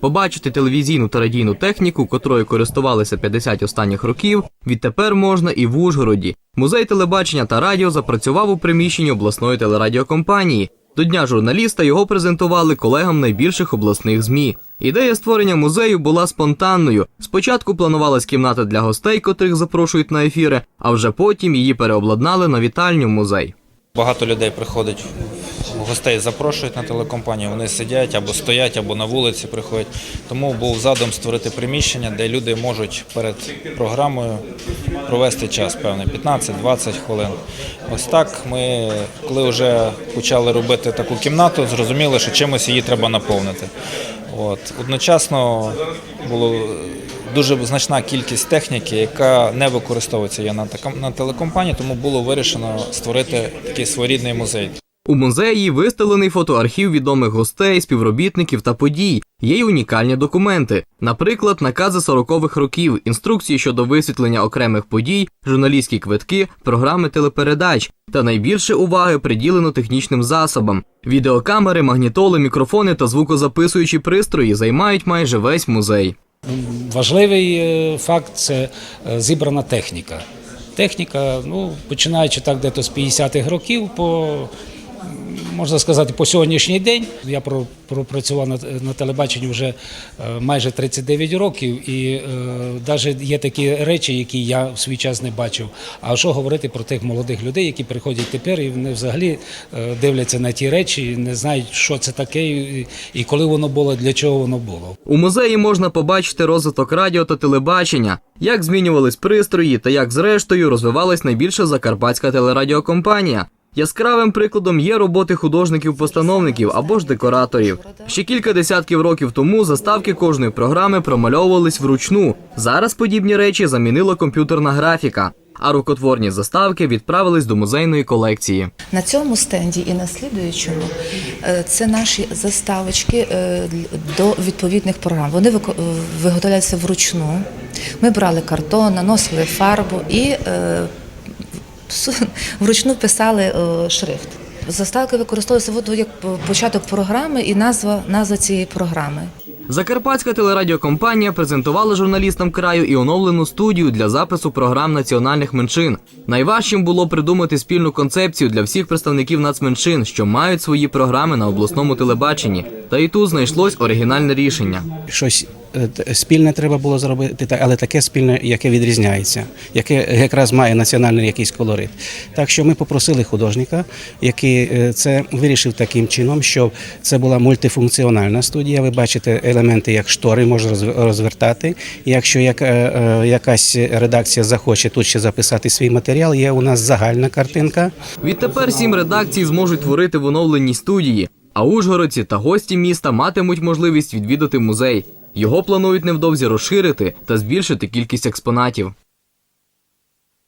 Побачити телевізійну та радійну техніку, котрою користувалися 50 останніх років, відтепер можна і в Ужгороді. Музей телебачення та радіо запрацював у приміщенні обласної телерадіокомпанії. До дня журналіста його презентували колегам найбільших обласних змі. Ідея створення музею була спонтанною. Спочатку планувалась кімната для гостей, котрих запрошують на ефіри, а вже потім її переобладнали на вітальню музей. Багато людей приходить, гостей запрошують на телекомпанію, вони сидять або стоять, або на вулиці приходять. Тому був задум створити приміщення, де люди можуть перед програмою провести час певний 15-20 хвилин. Ось так ми, коли вже почали робити таку кімнату, зрозуміли, що чимось її треба наповнити. От. Одночасно було дуже значна кількість техніки, яка не використовується на телекомпанії, тому було вирішено створити такий своєрідний музей. У музеї виставлений фотоархів відомих гостей, співробітників та подій. Є й унікальні документи, наприклад, накази 40-х років, інструкції щодо висвітлення окремих подій, журналістські квитки, програми телепередач. Та найбільше уваги приділено технічним засобам. Відеокамери, магнітоли, мікрофони та звукозаписуючі пристрої займають майже весь музей. Важливий е, факт це е, зібрана техніка. Техніка, ну, починаючи так дето з 50-х років по. Можна сказати, по сьогоднішній день я пропрацював на, на телебаченні вже е, майже 39 років, і навіть є такі речі, які я в свій час не бачив. А що говорити про тих молодих людей, які приходять тепер і вони взагалі е, дивляться на ті речі, і не знають, що це таке, і, і коли воно було, для чого воно було. У музеї можна побачити розвиток радіо та телебачення, як змінювались пристрої та як зрештою розвивалась найбільша закарпатська телерадіокомпанія. Яскравим прикладом є роботи художників-постановників або ж декораторів. Ще кілька десятків років тому заставки кожної програми промальовувались вручну. Зараз подібні речі замінила комп'ютерна графіка, а рукотворні заставки відправились до музейної колекції. На цьому стенді і на слідуючому е, це наші заставочки е, до відповідних програм. Вони е, виготовляються вручну. Ми брали картон, наносили фарбу і вручну писали е, шрифт. Заставки використовуються от як початок програми і назва, назва цієї програми. Закарпатська телерадіокомпанія презентувала журналістам краю і оновлену студію для запису програм національних меншин. Найважчим було придумати спільну концепцію для всіх представників нацменшин, що мають свої програми на обласному телебаченні. Та і тут знайшлось оригінальне рішення. щось спільне треба було зробити, але таке спільне, яке відрізняється, яке якраз має національний якийсь колорит. Так що ми попросили художника, який е, це вирішив таким чином, щоб це була мультифункціональна студія. Ви бачите елементи, як штори можна розв- розвертати. Якщо як, е, е, якась редакція захоче тут ще записати свій матеріал, є у нас загальна картинка. Відтепер сім редакцій зможуть творити в оновленій студії, а ужгородці та гості міста матимуть можливість відвідати музей. Його планують невдовзі розширити та збільшити кількість експонатів.